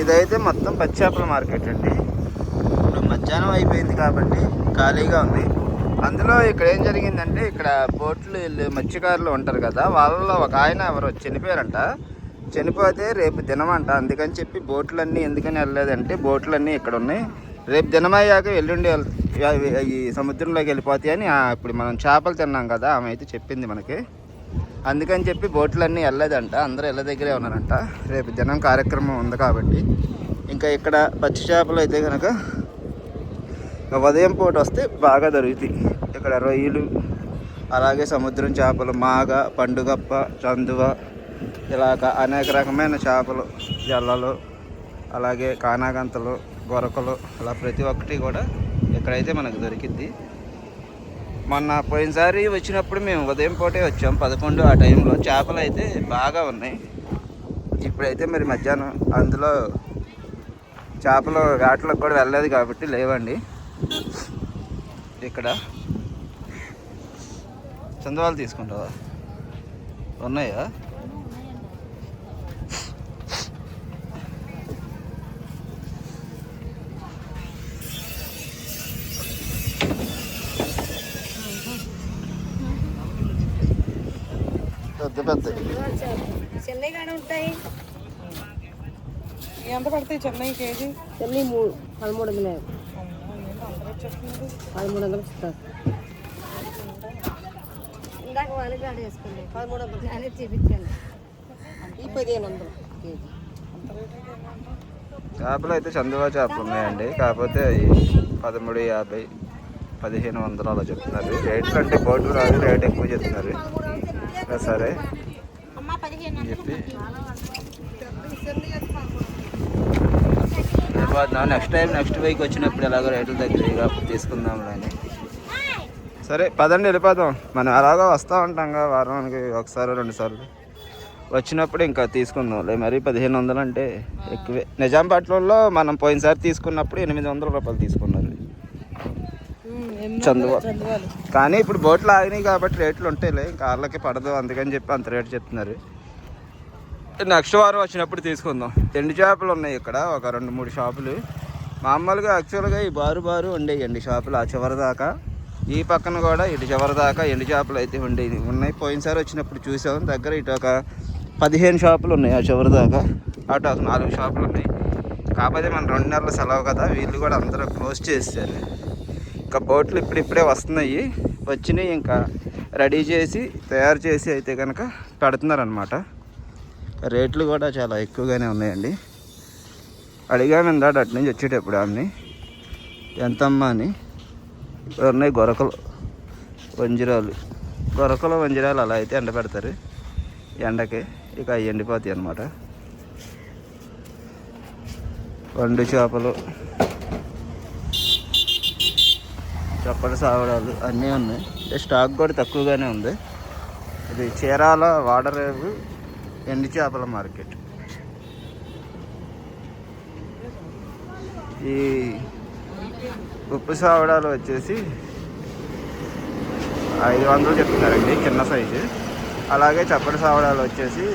ఇదైతే మొత్తం పచ్చి చేపల మార్కెట్ అండి. ఇప్పుడు మధ్యాహ్నం అయిపోయింది కాబట్టి ఖాళీగా ఉంది. అందులో ఇక్కడ ఏం జరిగిందంటే ఇక్కడ బోట్లు వీళ్ళు మత్స్యకారులు ఉంటారు కదా వాళ్ళలో ఒక ఆయన ఎవరో చనిపోయారంట. చనిపోతే రేపు దినమంట. అందుకని చెప్పి బోట్లన్నీ ఎందుకని వెళ్ళలేదంటే బోట్లన్నీ ఇక్కడ ఉన్నాయి. రేపు దినమయ్యాక ఎల్లుండి అవి- ఈ సముద్రంలోకి వెళ్ళిపోతాయని ఇప్పుడు మనం చేపలు తిన్నాం కదా ఆమె అయితే చెప్పింది మనకి. అందుకని చెప్పి బోట్లన్నీ వెళ్ళలేదంట. అందరూ ఇళ్ళ దగ్గరే ఉన్నారంట. రేపు జనం కార్యక్రమం ఉంది కాబట్టి. ఇంకా ఇక్కడ పచ్చి చేపలు అయితే కనుక ఉదయం పూట వస్తే బాగా దొరుకుతాయి. ఇక్కడ రొయ్యలు అలాగే సముద్రం చేపలు మాగ పండుగప్ప చందువ ఇలాగ అనేక రకమైన చేపలు జల్లలు అలాగే కానాగంతలు గొరకలు అలా ప్రతి ఒక్కటి కూడా ఇక్కడైతే మనకు దొరికిద్ది. మొన్న పోయినసారి వచ్చినప్పుడు మేము ఉదయం పూటే వచ్చాం పదకొండు ఆ టైంలో. చేపలు అయితే బాగా ఉన్నాయి. ఇప్పుడైతే మరి మధ్యాహ్నం అందులో చేపలు వేటలకు కూడా వెళ్ళలేదు కాబట్టి లేవండి. ఇక్కడ చందవాళ్ళు తీసుకుంటావా? ఉన్నాయా? పెద్ద పెద్ద. చెన్నై కాడ ఉంటాయి. ఎంత పడతాయి చెన్నై కేజీ? చెన్నై మూడు పదమూడు వందల పదమూడు వందలు ఇస్తారు. ఇందాక వాళ్ళు కాడ వేసుకుంది పదమూడు వందలు. అనేది చూపించాను. ఈ పదిహేను వందలు కేజీ. చేపలు అయితే చందువా చేపలు ఉన్నాయండి. కాకపోతే అవి పదమూడు యాభై పదిహేను వందలు అలా చెప్తున్నారు. రేట్లు అంటే బోటు రాదు రేట్ ఎక్కువ చెప్తున్నారు. సరే. చెప్పి. నెక్స్ట్ టైం నెక్స్ట్ వీక్ వచ్చినప్పుడు ఎలాగో రేట్లు తగ్గినాయి కాబట్టి తీసుకుందాం అని సరే పదండి వెళ్ళిపోదాం. మనం అలాగా వస్తూ ఉంటాం కదా వారానికి ఒకసారి రెండు సార్లు వచ్చినప్పుడు ఇంకా తీసుకుందాంలే. మరి పదిహేను వందలు అంటే ఎక్కువే. నిజాంపట్నంలో మనం పోయినసారి తీసుకున్నప్పుడు ఎనిమిది వందల రూపాయలు తీసుకున్నారు చందువా. కానీ ఇప్పుడు బోట్లు ఆగినాయి కాబట్టి రేట్లు ఉంటాయిలే. ఇంకా వాళ్ళకి పడదు. అందుకని చెప్పి అంత రేటు చెప్తున్నారు. నెక్స్ట్ వారం వచ్చినప్పుడు తీసుకుందాం. ఎండు చేపలు ఉన్నాయి ఇక్కడ. ఒక రెండు మూడు షాపులు. మామూలుగా యాక్చువల్గా ఈ బారు బారు ఉండేయండి షాపులు ఆ చివరి దాకా. ఈ పక్కన కూడా ఇటు చివరి దాకా ఎండు చేపలు అయితే ఉండేవి. ఉన్నాయి. పోయినసారి వచ్చినప్పుడు చూసాం. దగ్గర ఇటు ఒక పదిహేను షాపులు ఉన్నాయి ఆ చివరి దాకా. అటు ఒక నాలుగు షాపులు ఉన్నాయి. కాకపోతే మన రెండు నెలల సెలవు కదా. వీళ్ళు కూడా అందరూ క్లోజ్ చేశారు ఇంకా బోట్లు ఇప్పుడిప్పుడే వస్తున్నాయి. వచ్చినాయి ఇంకా రెడీ చేసి తయారు చేసి అయితే కనుక పెడుతున్నారనమాట రేట్లు కూడా చాలా ఎక్కువగానే ఉన్నాయండి. అడిగాము ఇందాడు అటు నుంచి వచ్చేటప్పుడు ఆమెని ఎంతమ్మా అని. ఇప్పుడు ఉన్నాయి? గొరకలు వంజిరాలు. గొరకలు వంజిరాలు అలా అయితే ఎండ పెడతారు. ఎండకి ఇక అవి ఎండిపోతాయి అన్నమాట. వండు చేపలు చప్పటి సావడాలు అన్నీ ఉన్నాయి. స్టాక్ కూడా తక్కువగానే ఉంది. ఇది చీరాల వాడరేవు ఎండు చేపల మార్కెట్. ఈ ఉప్పు సావడాలు వచ్చేసి ఐదు వందలు చెప్తున్నారండి చిన్న సైజు. అలాగే చప్పటి సావడాలు వచ్చేసి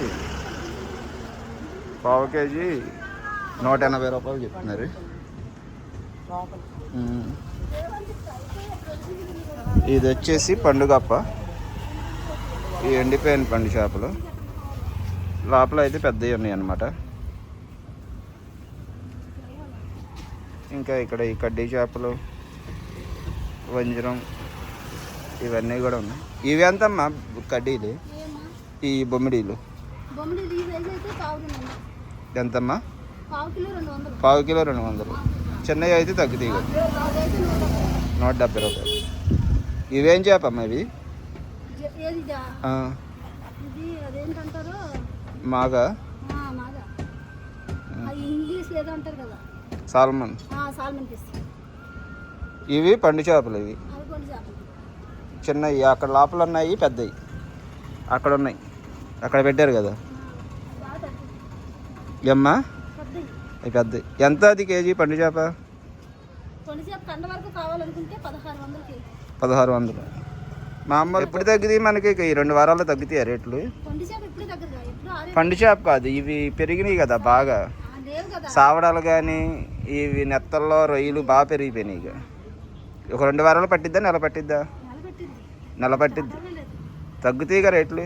పావు కేజీ నూట ఎనభై రూపాయలు చెప్తున్నారు. ఇది వచ్చేసి పండుగప్ప. ఈ ఎండిపోయిన పండు చేపలు. లోపల అయితే పెద్దవి ఉన్నాయి అన్నమాట ఇంకా ఇక్కడ ఈ కడ్డీ చేపలు వంజరం ఇవన్నీ కూడా ఉన్నాయి. ఇవి ఎంతమ్మా కడ్డీలు? ఈ బొమ్మిడీలు. ఎంతమ్మా? పావు కిలో రెండు వందలు. చిన్నవి అయితే తగ్గుతాయి కదా. నూట డెబ్బై రూపాయలు. ఇవేం చేపమ్మా ఇవి? మాగా సాల్మన్. ఇవి పండు చేపలు ఇవి. చిన్నవి అక్కడ లోపల ఉన్నాయి పెద్దవి. అక్కడ ఉన్నాయి. అక్కడ పెట్టారు కదా. ఎమ్మా అవి పెద్దవి. ఎంత అది కేజీ పండు చేప? కొన్ని చేప కండ వరకు కావాలనుకుంటే పదహారు వందలు కేజీ. పదహారు వందలు. మా అమ్మ ఎప్పుడు తగ్గుతాయి మనకి ఈ రెండు వారాల్లో తగ్గుతాయి రేట్లు. ఇప్పుడే పండు చేప కాదు ఇవి పెరిగినాయి కదా బాగా. సావడాలు కానీ ఇవి నెత్తల్లో రొయ్యలు బాగా పెరిగిపోయినాయి ఇక. ఒక రెండు వారాలు పట్టిద్దా నెల పట్టిద్దా? నెల పట్టిద్ది. తగ్గుతాయి ఇక రేట్లు.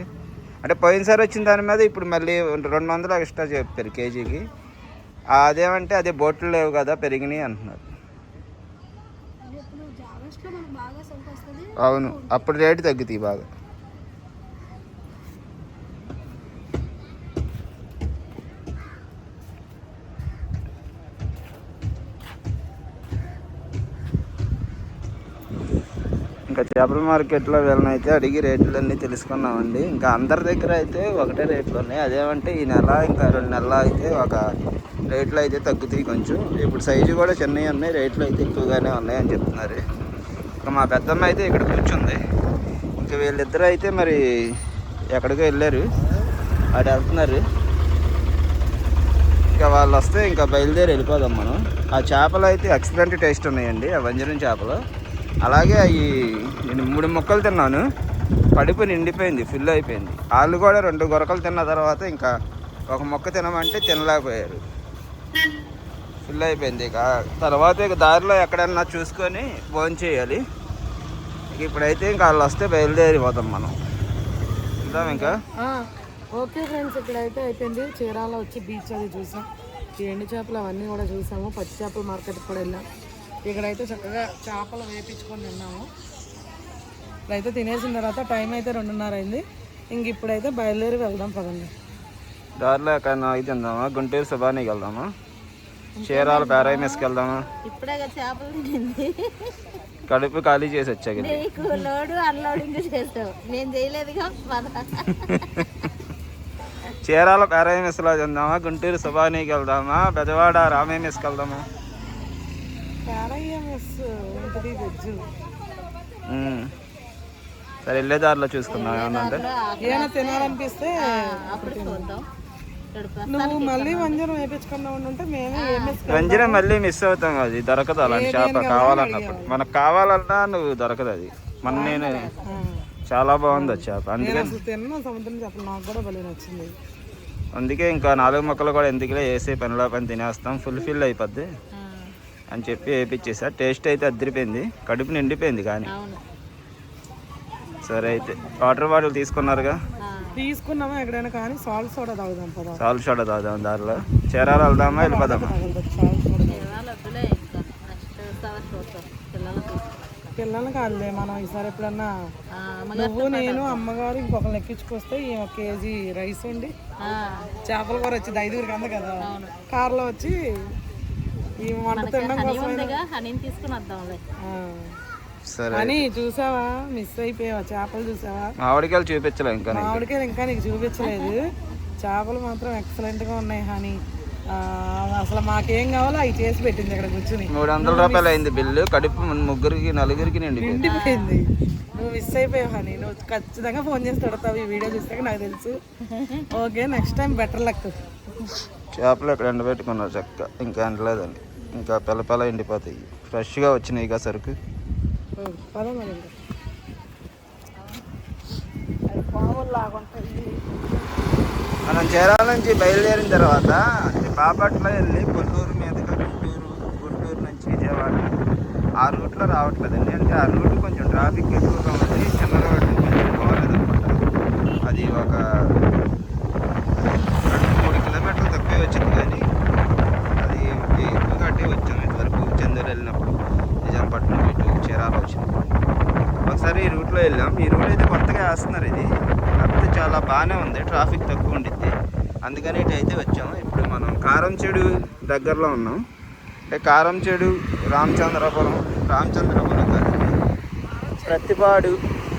అంటే పోయినసారి వచ్చిన దాని మీద ఇప్పుడు మళ్ళీ రెండు వందలు ఎక్స్ట్రా చెప్పారు కేజీకి. అదేమంటే అదే బోట్లు లేవు కదా పెరిగినాయి అంటున్నారు. అవును. అప్పుడు రేటు తగ్గుతాయి బాగా. ఇంకా చేపల మార్కెట్లో వీళ్ళనైతే అడిగి రేట్లన్నీ తెలుసుకున్నామండి. ఇంకా అందరి దగ్గర అయితే ఒకటే రేట్లు ఉన్నాయి. అదేమంటే ఈ నెల ఇంకా రెండు నెలలు అయితే ఒక రేట్లు అయితే తగ్గుతాయి కొంచెం. ఇప్పుడు సైజు కూడా చిన్నవి ఉన్నాయి రేట్లు అయితే ఎక్కువగానే ఉన్నాయని చెప్తున్నారు. ఇక్కడ మా పెద్దమ్మ అయితే ఇక్కడ కూర్చుంది. ఇంకా వీళ్ళిద్దరూ అయితే మరి ఎక్కడికో వెళ్ళారు. అటు వెళ్తున్నారు. ఇంకా వాళ్ళు వస్తే ఇంకా బయలుదేరి వెళ్ళిపోదాం మనం. ఆ చేపలు అయితే ఎక్సలెంట్ టేస్ట్ ఉన్నాయండి ఆ వంజరం చేపలు. అలాగే అవి నేను మూడు ముక్కలు తిన్నాను. పడిపు నిండిపోయింది ఫుల్ అయిపోయింది. వాళ్ళు కూడా రెండు గొరకలు తిన్న తర్వాత ఇంకా ఒక మొక్క తినమంటే తినలేకపోయారు. ఫుల్ అయిపోయింది. ఇక తర్వాత ఇక దారిలో ఎక్కడన్నా చూసుకొని భోజనం చేయాలి. ఇక ఇప్పుడైతే ఇంకా వాళ్ళు వస్తే బయలుదేరిపోతాం మనం. వెళ్దాం ఇంకా? ఓకే ఫ్రెండ్స్ ఇక్కడైతే అయిపోయింది. చీరాల వచ్చి బీచ్ అది చూసాం. ఈ ఎండు చేపలు అవన్నీ కూడా చూసాము. పచ్చి చేపల మార్కెట్కి కూడా వెళ్ళాం. ఇక్కడైతే చక్కగా చేపలు వేపించుకొని తిన్నాము. ఇప్పుడైతే తినేసిన తర్వాత టైం అయితే రెండున్నర అయింది. ఇంక ఇప్పుడైతే బయలుదేరి వెళ్దాం పదండి. దారిలో అయితే తిందామా గుంటూరు సుబానీకి వెళ్దామా? చీరాల పారాయమస్కి వెళ్దామా ఇప్పుడే చేపలు తినింది. కడుపు ఖాళీ చేసి వచ్చాక నీకు లోడు అన్లోడింగ్ నేను చేయలేదుగా చీరాల తిందామా గుంటూరు సుబానీకి వెళ్దామా బెజవాడ రామేమస్కి వెళ్దామా. సరే వెళ్ళే దారిలో చూసుకుందాం ఏమన్నా తినాలనిపిస్తే అప్పుడు చూద్దాం. నువ్వు మళ్ళీ వంజరం మేమే మిస్ అవుతాం అది దొరకదు అలాంటి చేప కావాలన్నప్పుడు. మనకు కావాలన్నా నువ్వు దొరకదు అది. మన నేను. చాలా బాగుంది అది చేప. అందుకే అసలు తిన్నా సముద్రం చేపలు నాకు కూడా భలే నచ్చింది. అందుకే ఇంకా నాలుగు మొక్కలు కూడా ఎందుకులే వేసే పనిలో పని తినేస్తాం. ఫుల్ ఫిల్ అయిపోద్ది. అని చెప్పి వేపించేసా. టేస్ట్ అయితే అద్దరిపోయింది కడుపు నిండిపోయింది కానీ. సరే అయితే. వాటర్ బాటిల్ తీసుకున్నారుగా? తీసుకున్నామా ఎక్కడైనా కానీ సాల్ట్ సోడా తాగుదాం పదా. సాల్ట్ షాట్ తాగుదాం దారిలో. చీరాలు వెళ్దామా వెళ్ళిపోదామా? పిల్లలు కాదులే మనం ఈసారి ఎప్పుడన్నా నువ్వు నేను అమ్మగారు ఇంకొకరిని ఎక్కించుకొస్తే ఈ ఒక కేజీ రైస్ ఉండి చేపల కూర వచ్చింది ఐదుగురికి అంద కదా. కారులో వచ్చి ఈ వంట తినడం కోసం తీసుకుని వద్దాంలే. సరే అని చూసావా? మిస్ అయిపోయావా? చేపలు చూసావా? మామిడికాయలు చూపించలే ఇంకా. మామిడికాయలు ఇంకా నీకు చూపించలేదు. చేపలు మాత్రం ఎక్సలెంట్గా ఉన్నాయి హనీ. అసలు మాకేం కావాలో అవి చేసి పెట్టింది ఇక్కడ కూర్చుని. మూడు వందల రూపాయలు అయింది బిల్లు కడుపు ముగ్గురికి నలుగురికి నిండిపోయింది. నిండిపోయింది. నువ్వు మిస్ అయిపోయావు హనీ. నువ్వు ఖచ్చితంగా ఫోన్ చేసి తిడతావు ఈ వీడియో చూస్తే నాకు తెలుసు. Okay next time better luck చేపలు ఇక్కడ ఎండబెట్టుకున్నారు చక్క ఇంకా ఎండలేదండి. ఇంకా పిల్ల పిల్ల ఎండిపోతాయి ఫ్రెష్గా వచ్చినాయి ఇక సరుకు. పద మరి మనం చీరాల నుంచి బయలుదేరిన తర్వాత బాపట్ల వెళ్ళి గుంటూరు మీదుగా గుంటూరు గుంటూరు నుంచి విజయవాడ. ఆ రూట్లో రావట్లేదండి. అంటే ఆ రూట్ కొంచెం ట్రాఫిక్ ఎక్కువగా ఉంది చిన్న రోడ్డు కొంచెం బాగాలేదన్నమాట అది ఒక రెండు మూడు కిలోమీటర్లు తక్కువే వచ్చింది కానీ అది ఎక్కువగా కట్టే వచ్చాము ఇంతవరకు చందూరు వెళ్ళినప్పుడు. నిజాంపట్నం చీరాల వచ్చింది. ఒకసారి ఈ రూట్లో వెళ్ళాం. ఈ రూట్ అయితే కొత్తగా వేస్తున్నారు ఇది. కాకపోతే చాలా బాగానే ఉంది. ట్రాఫిక్ తక్కువ ఉండిద్ది. అందుకని ఇటు అయితే వచ్చాము. ఇప్పుడు మనం కారం చెడు దగ్గరలో ఉన్నాం. అంటే కారం చెడు రామచంద్రపురం రామచంద్రపురం కాదు ప్రతిపాడు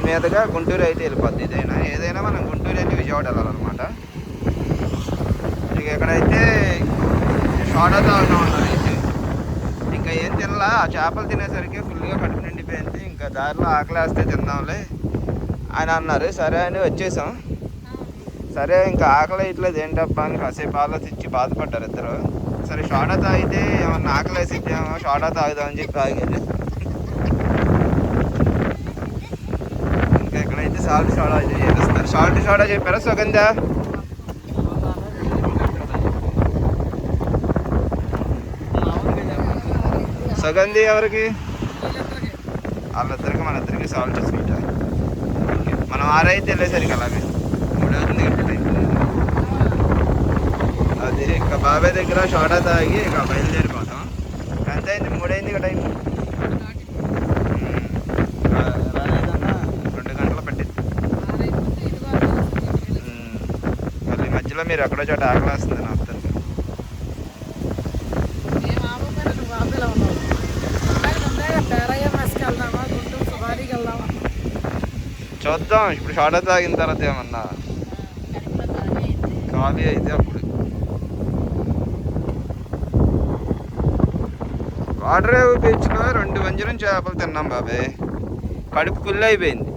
మీదుగా గుంటూరు అయితే వెళ్ళిపోద్ది ఇదైనా. ఏదైనా మనం గుంటూరు అయితే విజయవాడ వెళ్ళాలన్నమాట. ఇక ఎక్కడైతే షార్ట్ అవుతా ఉన్నారు ఏం తినలా? ఆ చేపలు తినేసరికి ఫుల్గా కడుపు నిండిపోయింది. ఇంకా దారిలో ఆకలేస్తే తిందాంలే అని అన్నారు. సరే అని వచ్చేసాం. సరే ఇంకా ఆకలి ఇట్లేదు ఏంటప్పా అని కాసేపు ఆలోచించి బాధపడ్డారు ఇద్దరు. సరే షోడా తాగితే ఏమన్నా ఆకలేసి ఇచ్చామో షార్టా తాగుదామని చెప్పి తాగారు ఇంకా ఇక్కడైతే సాల్ట్ షోడా చేస్తారు సాల్ట్ షోడా చెప్పారా సుగంధ? సుగంధి ఎవరికి? వీళ్ళిద్దరికి. వాళ్ళిద్దరికి మన ఇద్దరికి సాల్వ్ చేసుకుంటా. ఓకే మనం ఆరైతే వెళ్ళేసరికి అలాగే. మూడవుతుంది కదా టైం. అది ఇంకా బాబాయ్ దగ్గర షోడా తాగి ఇక బయలుదేరిపోతాం. ఎంత అయింది? మూడైంది కదా టైం రెండు గంటలు పట్టింది. మళ్ళీ మధ్యలో మీరు ఎక్కడో చోట ఆకలి వస్తుంది నా అర్థం మేము ఆపకపోయినా నువ్వు ఆపేలా ఉన్నావు. అలాగే ముందే పేరయ్య మెస్కి వెళ్దామా గుంటూరు సుబారీకి వెళ్దామా చూద్దాం. ఇప్పుడు షోడా తాగిన తర్వాత ఏమన్నా ఖాళీ అయితే అప్పుడు. వాటర్ బీచ్లో రెండు వంజరం చేపలు తిన్నాం బాబాయ్ కడుపు కుళ్ళు అయిపోయింది.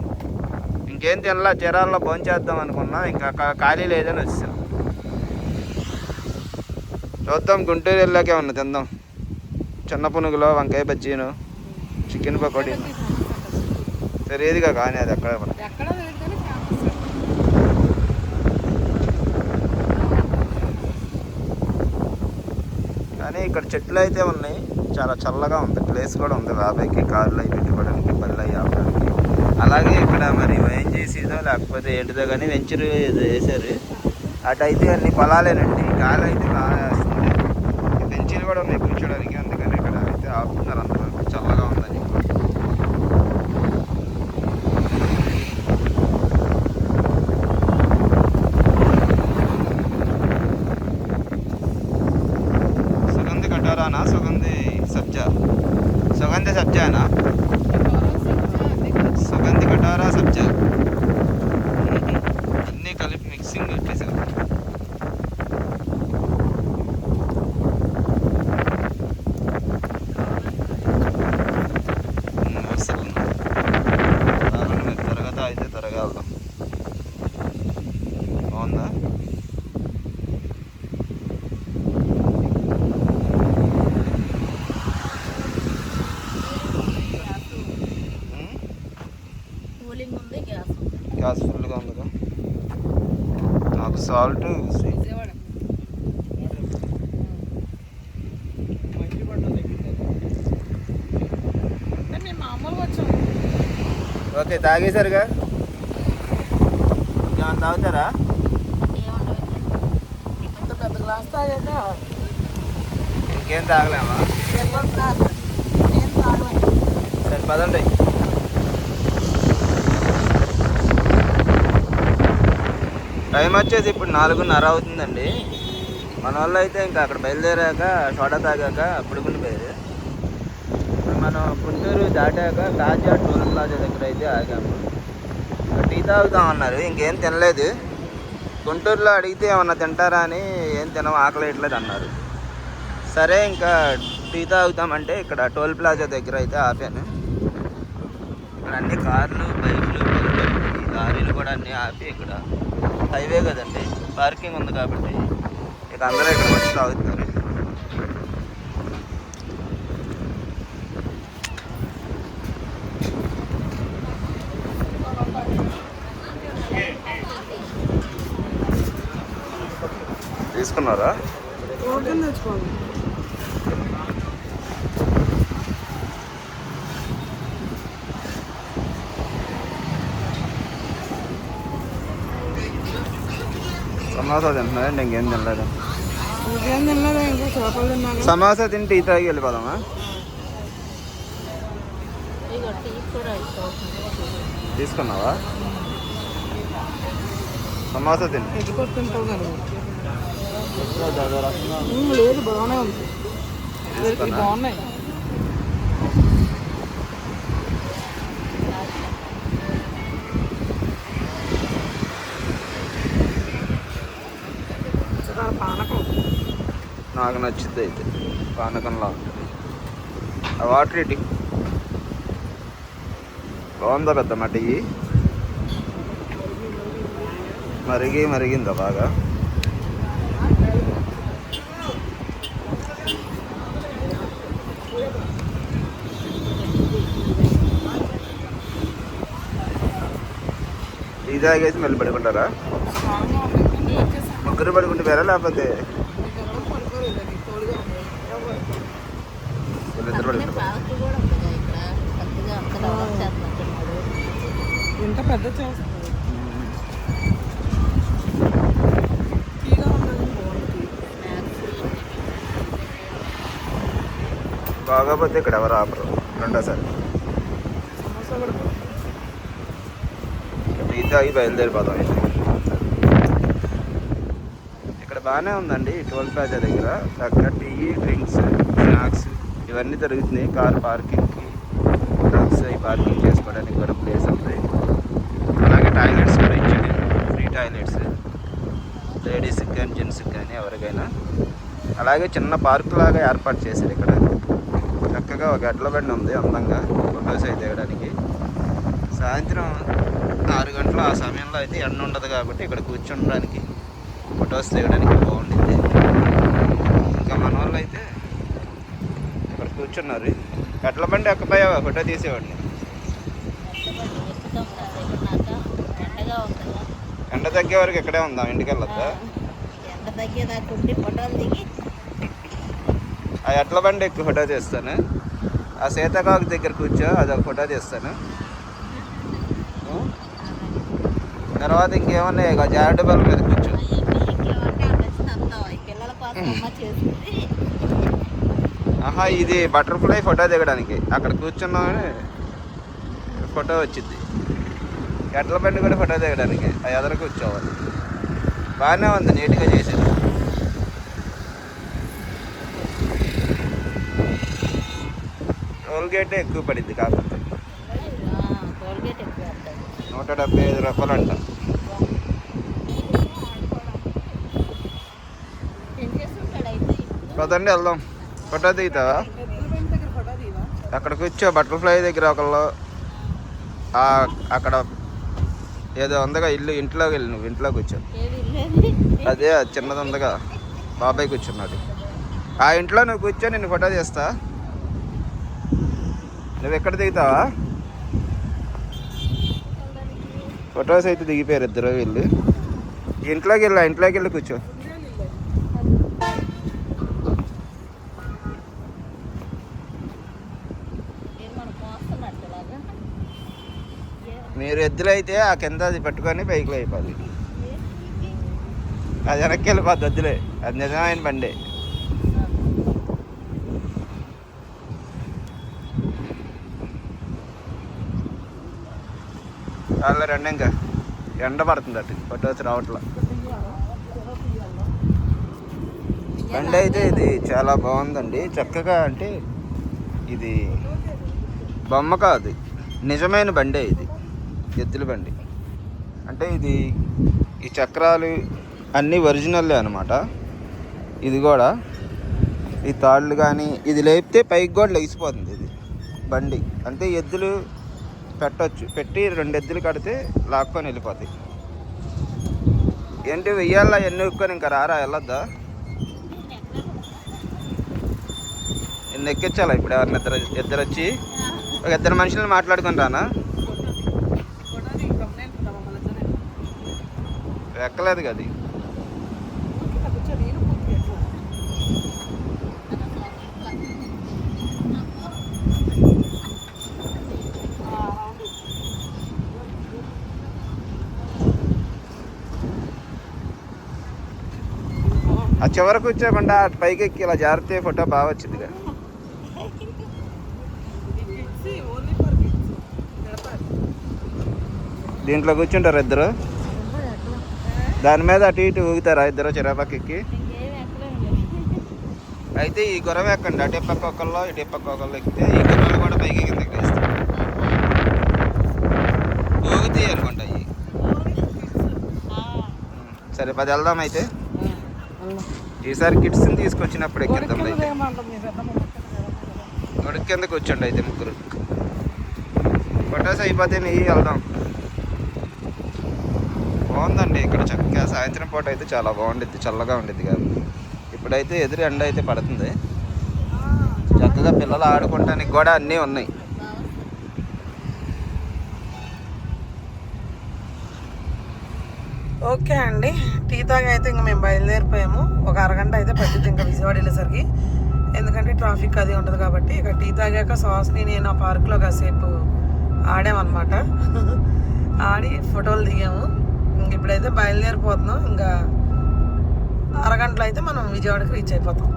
ఇంకేం తినలా చీరాల్లో భోంచేద్దాం అనుకున్నా ఇంకా ఖాళీ లేదని వచ్చాం. చూద్దాం గుంటూరు వెళ్ళాకే ఉన్నా తిందాం. చిన్న పునుగులో వంకాయ బజ్జీను చికెన్ పకోడీ తెలియదుగా కానీ అది ఎక్కడ ఎక్కడ లేదు కానీ ఫేమస్ కానీ ఇక్కడ చెట్లు అయితే ఉన్నాయి. చాలా చల్లగా ఉంది. ప్లేస్ కూడా ఉంది. బాబాయ్కి కార్లు అవి పెట్టుకోవడానికి పళ్ళు అవి ఆపడానికి. అలాగే ఇక్కడ మరి ఓఎన్జీసీదో లేకపోతే ఏంటిదో కానీ వెంచర్ ఏదో వేశారు. అటు అయితే అన్ని పొలాలేనండి. గాలి అయితే బాగా వేస్తుంది బెంచీలు కూడా ఉన్నాయి కూర్చోడానికి అందుకని ఇక్కడ అయితే ఆపుతున్నారు అందరూ చల్లగా ఉందని సుగంధి కటారానా సుగంధి సబ్జా సుగంధి సబ్జానా సుగంధి కటారా సబ్జా అన్నీ కలిపి మిక్సింగ్ పెట్టేసారు ఉమ్, అసలు రావాలి మీరు త్వరగా అయితే త్వరగా వెళ్దాం బాగుందా ఉమ్, కూలింగ్ ఉంది గ్యాస్ ఉంది గ్యాస్ ఫుల్గా ఉందిగా నాకు సాల్ట్ విజయవాడ మేము వచ్చాము ఓకే తాగేశారుగా? ఏమన్నా తాగుతారా? పెద్ద గ్లాస్ ఇంకేం తాగలేమా? నేను సరే పదండి. టైం వచ్చేసి ఇప్పుడు నాలుగున్నర అవుతుందండి. మన వాళ్ళు అయితే ఇంకా అక్కడ బయలుదేరాక సోడా తాగాక పుడుకుండిపోయారు ఇప్పుడు మనం గుంటూరు దాటాక కాజా టోల్ ప్లాజా దగ్గర అయితే ఆగాము. టీ తాగుదాం అన్నారు ఇంకేం తినలేదు. గుంటూరులో అడిగితే ఏమన్నా తింటారా అని ఏం తినం ఆకలేయట్లేదు అన్నారు. సరే ఇంకా టీ తాగుతామంటే ఇక్కడ టోల్ ప్లాజా దగ్గర అయితే ఆపాను. ఇక్కడ అన్ని కార్లు బైకులు లారీలు కూడా అన్నీ ఆపి ఇక్కడ హైవే కదండి పార్కింగ్ ఉంది కాబట్టి. ఇక అందరూ ఇక్కడ వచ్చి తాగుతున్నారు. తీసుకున్నారా? సమోసా తింటున్నారండి ఇంకేం తినలేదు? సమోసా తిని టీ తాగి వెళ్ళిపోదామా? తీసుకున్నావా? సమోసా తిని. లేదు బాగానే ఉంది. బాగున్నాయి ఇక్కడ పానకం నాకు నచ్చింది అయితే పానకంలో. ఆ వాటర్ ఇటీ బాగుందా పెద్ద మట్టి? మరిగి మరిగిందా బాగా? టీ తాగేసి మళ్ళీ పడుకుంటారా ముగ్గురు పడుకుంటారా లేకపోతే మీకు ఎవరు పడుకోలేదు నీకు తోడుగా ఉంది ఎవరు? వీళ్ళిద్దరు కూడా పక్కనే పార్క్ కూడా ఉంది కదా ఇక్కడ పెద్దగా అంత డెవలప్ చేస్తున్నట్టున్నాడు ఇంత పెద్ద బాగోపోతే ఇక్కడ ఎవరు ఆపరు. రెండోసారి. టీ తాగి బయలుదేరిపోదాం అయితే. ఇక్కడ బాగానే ఉందండి టోల్ ప్లాజా దగ్గర. అక్కడ టీ డ్రింక్స్. ఇవన్నీ జరుగుతున్నాయి. కార్ పార్కింగ్కి డ్రగ్స్ అవి పార్కింగ్ చేసుకోవడానికి కూడా ప్లేస్ ఉంది అలాగే టాయిలెట్స్ కూడా ఇచ్చాడు ఫ్రీ టాయిలెట్స్. లేడీస్కి కానీ జెంట్స్కి కానీ ఎవరికైనా. అలాగే చిన్న పార్క్ లాగా ఏర్పాటు చేశారు ఇక్కడ. చక్కగా ఒక ఎడ్ల బండి ఉంది అందంగా. ఫొటోస్ అయితే దిగడానికి. సాయంత్రం ఆరు గంటల ఆ సమయంలో అయితే ఎండ ఉండదు కాబట్టి ఇక్కడ కూర్చోడానికి ఫొటోస్ దిగడానికి బాగుండింది ఇంకా మన వాళ్ళు అయితే కూర్చున్నారు. కట్ల బండి ఎక్కపోయావా ఫోటో తీసేవాడిని. ఎండ తగ్గే వరకు ఇక్కడే ఉందాం ఇంటికి వెళ్ళొద్దా ఎండ తగ్గేదాకా ఉండి ఫోటోలు దిగి ఆ ఎట్ల బండి ఎక్కువ ఫోటో తీస్తాను? ఆ సీతాకాకు దగ్గర కూర్చో అదొక ఫోటో తీస్తాను. తర్వాత ఇంకేమన్నా ఇక జారుడు బల్ల మీద కూర్చో. పిల్లల కోసం ఆహా ఇది బటర్ఫ్లై ఫోటో దిగడానికి. అక్కడ కూర్చున్నామని ఫోటో వచ్చింది. ఎట్ల బండి కూడా ఫోటో దిగడానికి. ఆ ఎదర కూర్చోవాలి. బాగానే ఉంది నీట్గా చేసేది. టోల్గేట్ ఎక్కువ పడింది కాకపోతే. నూట డెబ్బై ఐదు రూపాయలు అంట పదండి వెళ్దాం. ఫోటో దిగుతావా? అక్కడ కూర్చో బటర్ఫ్లై దగ్గర ఒకళ్ళు. అక్కడ ఏదో ఉందిగా ఇల్లు ఇంట్లోకి వెళ్ళి నువ్వు ఇంట్లో కూర్చో అదే చిన్నది ఉందిగా. బాబాయ్ కూర్చున్నాడు. ఆ ఇంట్లో నువ్వు కూర్చో నేను ఫోటో తీస్తా. నువ్వు ఎక్కడ దిగుతావా? ఫొటోస్ అయితే దిగిపోయారు ఇద్దరు వెళ్ళి. ఇంట్లోకి వెళ్ళి ఇంట్లోకి వెళ్ళి కూర్చో ఏం మనం మోస్తున్నట్టు ఇలాగా మీరు ఎద్దులు అయితే ఆ కింద అది పెట్టుకొని పైకి అయిపోద్ది. అది వెనక్కి వెళ్ళిపోద్ది వద్దులే అది నిజమైన బండి. చాలా రెండు ఇంకా. ఎండ పడుతుంది అటు ఫొటోస్ రావట్లా. బండి అయితే ఇది చాలా బాగుందండి. చక్కగా అంటే ఇది బొమ్మ కాదు నిజమైన బండే ఇది. ఎద్దుల బండి అంటే ఇది ఈ చక్రాలు అన్నీ ఒరిజినల్లే అనమాట ఇది కూడా ఈ తాళ్ళు కానీ ఇది లేపితే పైకి కూడా లేచిపోతుంది ఇది బండి. అంటే ఎద్దులు పెట్టొచ్చు పెట్టి రెండు ఎద్దులు కడితే లాక్కొని వెళ్ళిపోతాయి. ఏంటి వెయ్యాల? ఎన్ని ఎక్కుని ఇంకా రారా? వెళ్ళొద్దా? ఎన్ని ఎక్కించాలా ఇప్పుడు ఎవరిని ఇద్దరు ఇద్దరు వచ్చి ఒక ఇద్దరు మనుషులను మాట్లాడుకుని రానా ఫోటో తీ కంప్లైంట్ ఉందా మళ్ళీ సరే ఎక్కలేదు కదా ఆ, చివరకు వచ్చాకుండా అటు పైకి ఎక్కి ఇలా జారితే ఫోటో బాగా కిడ్స్ నడపాలి దీంట్లో కూర్చుంటారు ఇద్దరు. దాని మీద అటు ఇటు ఊగుతారా ఇద్దరు చిరపక్క ఎక్కి అయితే ఈ గుర్రం ఎక్కండి అటు పక్క ఒకళ్ళు ఇటు పక్క ఒకళ్ళు ఎక్కితే ఈ గుర్రాలు కూడా పైకి కిందకి వేస్తాయి ఊగుతాయి అనుకుంటా ఇవి సరే పది వెళ్దాం అయితే. ఈసారి కిడ్స్ని తీసుకొచ్చినప్పుడు ఎక్కిద్దాం అయితే. గొడుగు కింద కూర్చోండి అయితే ముగ్గురు. ఫొటోస్ అయిపోతే నెయ్యి వెళ్దాం. బాగుందండి. ఇక్కడ చక్కగా సాయంత్రం పూట అయితే చాలా బాగుండిద్ది. చల్లగా ఉండిద్ది కాదు. ఇప్పుడైతే ఎదురు ఎండ అయితే పడుతుంది. చక్కగా పిల్లలు ఆడుకోవటానికి కూడా అన్నీ ఉన్నాయి. ఓకే అండి. టీ తాగా అయితే ఇంకా మేము బయలుదేరిపోయాము. ఒక అరగంట అయితే పట్టింది ఇంకా విజయవాడ వెళ్ళేసరికి. ఎందుకంటే ట్రాఫిక్ అది ఉంటుంది కాబట్టి ఇక టీ తాగాక సాస్ని నేను ఆ పార్క్లో కాసేపు ఆడామన్నమాట. ఆడి ఫోటోలు దిగాము. ఇంక ఇప్పుడైతే బయలుదేరిపోతున్నాం. ఇంకా అరగంటలో అయితే మనం విజయవాడకి రీచ్ అయిపోతాం.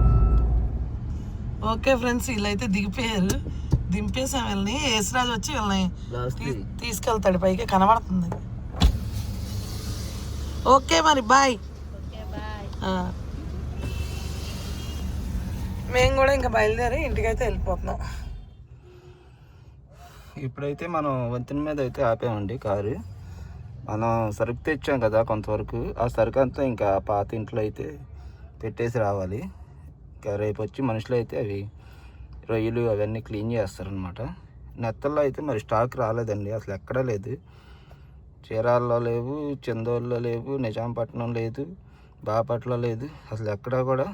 ఓకే ఫ్రెండ్స్ వీళ్ళైతే దిగిపోయారు. దింపేసాం వీళ్ళని యేసరాజు వచ్చి వీళ్ళని తీసుకెళ్తాడు పైకి. కనబడుతుంది. ఓకే మరి బాయ్. మేము కూడా ఇంకా బయలుదేరి ఇంటికైతే వెళ్ళిపోతున్నాం. ఇప్పుడైతే మనం వంతెన మీద అయితే ఆపామండి కారు. మనం సరుకు తెచ్చాం కదా కొంతవరకు. ఆ సరుకు అంతా ఇంకా పాత ఇంట్లో అయితే పెట్టేసి రావాలి. ఇంకా రేపు వచ్చి మనుషులు అయితే అవి రొయ్యలు అవన్నీ క్లీన్ చేస్తారనమాట నెత్తల్లో అయితే మరి స్టాక్ రాలేదండి. అసలు ఎక్కడా లేదు. చీరాల్లో లేవు చందోళ్ళలో లేవు నిజాంపట్నం లేదు బాపట్ల లేదు. అసలు ఎక్కడా కూడా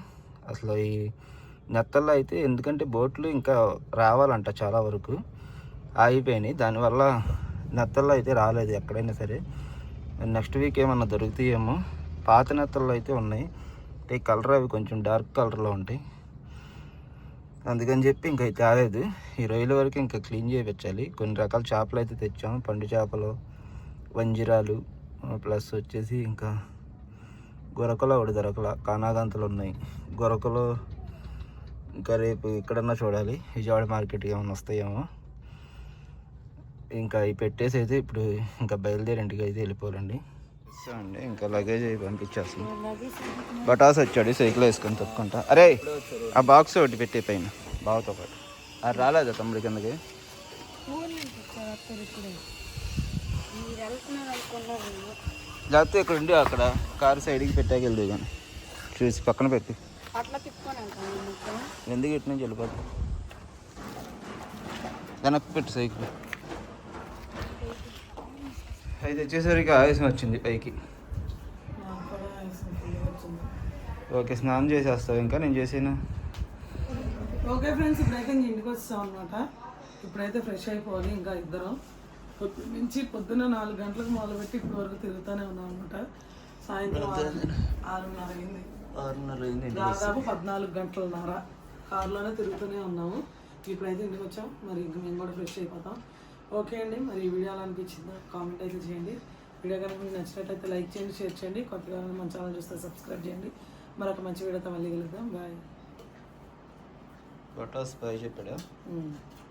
అసలు ఈ నెత్తల్లో అయితే ఎందుకంటే బోట్లు ఇంకా రావాలంట చాలా వరకు. ఆగిపోయినాయి. దానివల్ల నెత్తల్లో అయితే రాలేదు ఎక్కడైనా సరే. నెక్స్ట్ వీక్ ఏమన్నా దొరుకుతాయేమో. పాత నెత్తల్లో అయితే ఉన్నాయి. అంటే కలర్ అవి కొంచెం డార్క్ కలర్లో ఉంటాయి. అందుకని చెప్పి ఇంక అయితే రాలేదు. ఈ రొయ్యల వరకు ఇంకా క్లీన్ చేయించాలి. కొన్ని రకాల చేపలు అయితే తెచ్చాము. పండు చేపలు వంజిరాలు ప్లస్ వచ్చేసి ఇంకా గొరకల ఒకటి దొరకల. కానాగంతలు ఉన్నాయి. గొరకలు ఇంకా రేపు ఎక్కడన్నా చూడాలి. విజయవాడ మార్కెట్కి ఏమైనా వస్తాయేమో. ఇంకా ఇవి పెట్టేసి అయితే ఇప్పుడు ఇంకా బయలుదేరి ఇంటికి అయితే వెళ్ళిపోవాలండి. అండి ఇంకా లగేజ్ అయి పంపించేస్తుంది బటాస్ వచ్చాడు సైకిల్ వేసుకొని తప్పుకుంటా అరే ఆ బాక్స్ ఒకటి పెట్టే పైన బావతో పాటు. అది రాలేదా తమ్ముడి కిందకి? లేకపోతే ఇక్కడ ఉండి అక్కడ కారు సైడ్కి పెట్టాక వెళ్దు కానీ చూసి పక్కన పెట్టి. ఎందుకు ఇటు నుంచి వెళ్ళిపోతా వెనక్కి పెట్టు సైకిల్. అయితే వచ్చేసరికి ఆవేశం వచ్చింది పైకి. ఓకే స్నానం చేసేస్తావు ఇంకా? నేను చేసాను? ఓకే ఫ్రెండ్స్ ఇప్పుడైతే ఇంక ఇంటికి వచ్చాం అనమాట ఇప్పుడైతే ఫ్రెష్ అయిపోవాలి ఇంకా ఇద్దరం. పొద్దు నుంచి పొద్దున్న నాలుగు గంటలకు మొదలుపెట్టి ఇప్పటి వరకు తిరుగుతూనే ఉన్నాం అనమాట సాయంత్రం ఆరు- ఆరున్నర అయింది. ఆరున్నర అయింది దాదాపు పద్నాలుగు గంటలన్నర కారులోనే తిరుగుతూనే ఉన్నాము. ఇప్పుడైతే ఇంటికి వచ్చాం. మరి ఇంక మేము కూడా ఫ్రెష్ అయిపోతాం. ఓకే అండి మరి ఈ వీడియో ఎలా అనిపించిందో కామెంట్ అయితే చేయండి. వీడియో కనుక మీకు నచ్చినట్లయితే లైక్ చేయండి షేర్ చేయండి. కొత్తగా మన ఛానల్ చూస్తే సబ్స్క్రైబ్ చేయండి. మరొక మంచి వీడియోతో మళ్ళీ కలుద్దాం. బాయ్. బటాస్ బాయ్ చెప్పాడా?